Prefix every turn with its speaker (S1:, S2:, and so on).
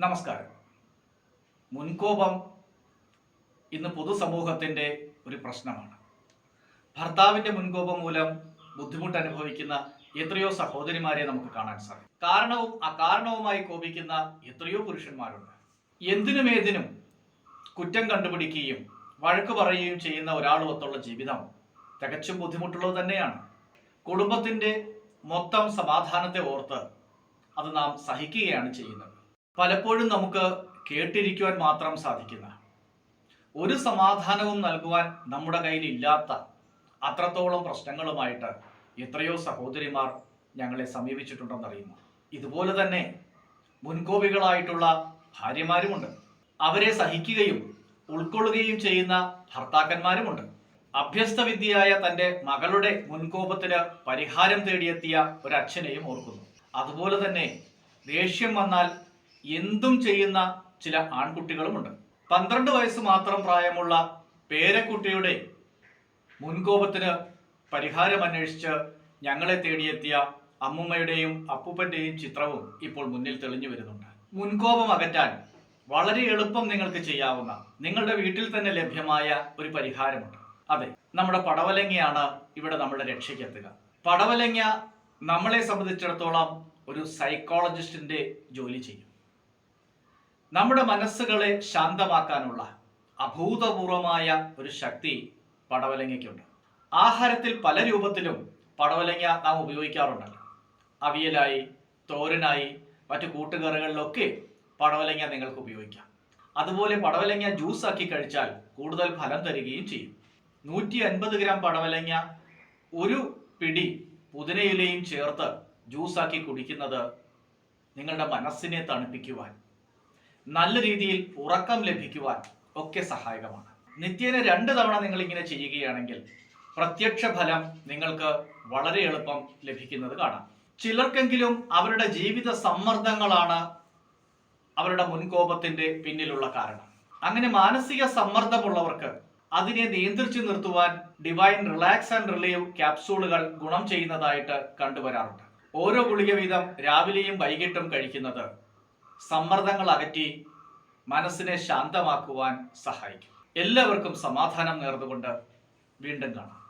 S1: നമസ്കാരം. മുൻകോപം ഇന്ന് പൊതുസമൂഹത്തിന്റെ ഒരു പ്രശ്നമാണ്. ഭർത്താവിന്റെ മുൻകോപം മൂലം ബുദ്ധിമുട്ട് അനുഭവിക്കുന്ന എത്രയോ സഹോദരിമാരെ നമുക്ക് കാണാൻ സാധിക്കും. കാരണവും അകാരണവുമായി കോപിക്കുന്ന എത്രയോ പുരുഷന്മാരുണ്ട്. എന്തിനും ഏതിനും കുറ്റം കണ്ടുപിടിക്കുകയും വഴക്ക് പറയുകയും ചെയ്യുന്ന ഒരാളുമൊത്തുള്ള ജീവിതം തികച്ചും ബുദ്ധിമുട്ടുള്ളത് തന്നെയാണ്. കുടുംബത്തിന്റെ മൊത്തം സമാധാനത്തെ ഓർത്ത് അത് നാം സഹിക്കുകയാണ് ചെയ്യുന്നത്. പലപ്പോഴും നമുക്ക് കേട്ടിരിക്കുവാൻ മാത്രം സാധിക്കുന്ന ഒരു സമാധാനവും നൽകുവാൻ നമ്മുടെ കയ്യിൽ ഇല്ലാത്ത അത്രത്തോളം പ്രശ്നങ്ങളുമായിട്ട് എത്രയോ സഹോദരിമാർ ഞങ്ങളെ സമീപിച്ചിട്ടുണ്ടെന്നറിയുന്നു. ഇതുപോലെ തന്നെ മുൻകോപികളായിട്ടുള്ള ഭാര്യമാരുമുണ്ട്. അവരെ സഹിക്കുകയും ഉൾക്കൊള്ളുകയും ചെയ്യുന്ന ഭർത്താക്കന്മാരുമുണ്ട്. അഭ്യസ്തവിദ്യയായ തന്റെ മകളുടെ മുൻകോപത്തിന് പരിഹാരം തേടിയെത്തിയ ഒരു അച്ഛനെയും ഓർക്കുന്നു. അതുപോലെ തന്നെ ദേഷ്യം വന്നാൽ എന്തും ചെയ്യുന്ന ചില ആൺകുട്ടികളുമുണ്ട്. പന്ത്രണ്ട് വയസ്സ് മാത്രം പ്രായമുള്ള പേരക്കുട്ടിയുടെ മുൻകോപത്തിന് പരിഹാരം അന്വേഷിച്ച് ഞങ്ങളെ തേടിയെത്തിയ അമ്മുമ്മയുടെയും അപ്പൂപ്പന്റെയും ചിത്രവും ഇപ്പോൾ മുന്നിൽ തെളിഞ്ഞു വരുന്നുണ്ട്. മുൻകോപം അകറ്റാൻ വളരെ എളുപ്പം നിങ്ങൾക്ക് ചെയ്യാവുന്ന നിങ്ങളുടെ വീട്ടിൽ തന്നെ ലഭ്യമായ ഒരു പരിഹാരമുണ്ട്. അതെ നമ്മുടെ പടവലങ്ങയാണ് ഇവിടെ നമ്മുടെ രക്ഷയ്ക്കെത്തുക. പടവലങ്ങ നമ്മളെ സംബന്ധിച്ചിടത്തോളം ഒരു സൈക്കോളജിസ്റ്റിന്റെ ജോലി ചെയ്യും. നമ്മുടെ മനസ്സുകളെ ശാന്തമാക്കാനുള്ള അഭൂതപൂർവമായ ഒരു ശക്തി പടവലങ്ങയ്ക്കുണ്ട്. ആഹാരത്തിൽ പല രൂപത്തിലും പടവലങ്ങ നാം ഉപയോഗിക്കാറുണ്ട് അവിയലായി തോരനായി മറ്റു കൂട്ടുകറികളിലൊക്കെ പടവലങ്ങ നിങ്ങൾക്ക് ഉപയോഗിക്കാം. അതുപോലെ പടവലങ്ങ ജ്യൂസ് ആക്കി കഴിച്ചാൽ കൂടുതൽ ഫലം തരികയും ചെയ്യും. നൂറ്റി അൻപത് ഗ്രാം പടവലങ്ങ ഒരു പിടി പുതിനയിലയും ചേർത്ത് ജ്യൂസാക്കി കുടിക്കുന്നത് നിങ്ങളുടെ മനസ്സിനെ തണുപ്പിക്കുവാൻ നല്ല രീതിയിൽ ഉറക്കം ലഭിക്കുവാൻ ഒക്കെ സഹായകമാണ്. നിത്യേന രണ്ട് തവണ നിങ്ങൾ ഇങ്ങനെ ചെയ്യുകയാണെങ്കിൽ പ്രത്യക്ഷ ഫലം നിങ്ങൾക്ക് വളരെ എളുപ്പം ലഭിക്കുന്നത് കാണാം. ചിലർക്കെങ്കിലും അവരുടെ ജീവിത സമ്മർദ്ദങ്ങളാണ് അവരുടെ മുൻകോപത്തിന്റെ പിന്നിലുള്ള കാരണം. അങ്ങനെ മാനസിക സമ്മർദ്ദമുള്ളവർക്ക് അതിനെ നിയന്ത്രിച്ചു നിർത്തുവാൻ ഡിവൈൻ റിലാക്സ് ആൻഡ് റിലീവ് ക്യാപ്സൂളുകൾ ഗുണം ചെയ്യുന്നതായിട്ട് കണ്ടുവരാറുണ്ട്. ഓരോ ഗുളിക വീതം രാവിലെയും വൈകിട്ടും കഴിക്കുന്നത് സമ്മർദ്ദങ്ങൾ അകറ്റി മനസ്സിനെ ശാന്തമാക്കുവാൻ സഹായിക്കും. എല്ലാവർക്കും സമാധാനം നേർന്നുകൊണ്ട് വീണ്ടും കാണാം.